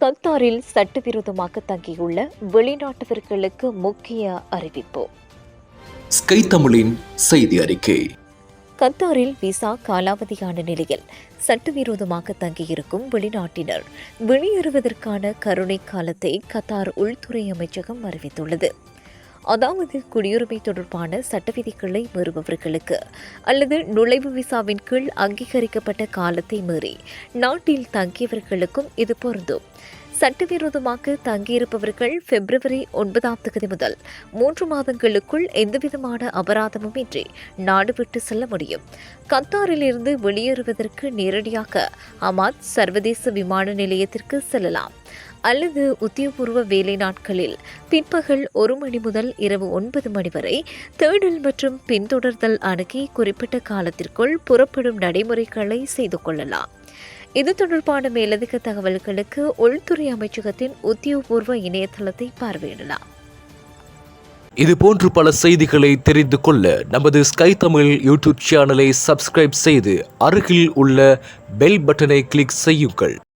கத்தாரில் சட்டவிரோதமாக தங்கியுள்ள வெளிநாட்டவர்களுக்கு முக்கிய அறிவிப்பு. ஸ்கை தமிழின் செய்தி அறிக்கை. கத்தாரில் விசா காலாவதியான நிலையில் சட்டவிரோதமாக தங்கியிருக்கும் வெளிநாட்டினர் வெளியேறுவதற்கான கருணை காலத்தை கத்தார் உள்துறை அமைச்சகம் அறிவித்துள்ளது. அதாவது குடியுரிமை தொடர்பான சட்டவிதிகளை மீறுபவர்களுக்கு அல்லது நுழைவு விசாவின் கீழ் அங்கீகரிக்கப்பட்ட காலத்தை மீறி நாட்டில் தங்கியவர்களுக்கும் இது பொருந்தும். சட்டவிரோதமாக தங்கியிருப்பவர்கள் பிப்ரவரி ஒன்பதாம் தேதி முதல் மூன்று மாதங்களுக்குள் எந்தவிதமான அபராதமும் இன்றி நாடு விட்டு செல்ல முடியும். கத்தாரிலிருந்து வெளியேறுவதற்கு நேரடியாக அமாத் சர்வதேச விமான நிலையத்திற்கு செல்லலாம். அல்லது உத்தியோகபூர்வ வேலை நாட்களில் பிற்பகல் ஒரு மணி முதல் இரவு ஒன்பது மணி வரை தேடல் மற்றும் பின்தொடர்தல் அணுகி குறிப்பிட்ட காலத்திற்குள் புறப்படும் நடைமுறைகளை செய்து கொள்ளலாம். இது தொடர்பான மேலதிக தகவல்களுக்கு உள்துறை அமைச்சகத்தின் உத்தியோகபூர்வ இணையதளத்தை பார்வையிடலாம். இது போன்று பல செய்திகளை தெரிந்து கொள்ள நமது ஸ்கை தமிழ் யூடியூப் சேனலை சப்ஸ்கிரைப் செய்து அருகில் உள்ள பெல் பட்டனை கிளிக் செய்யுங்கள்.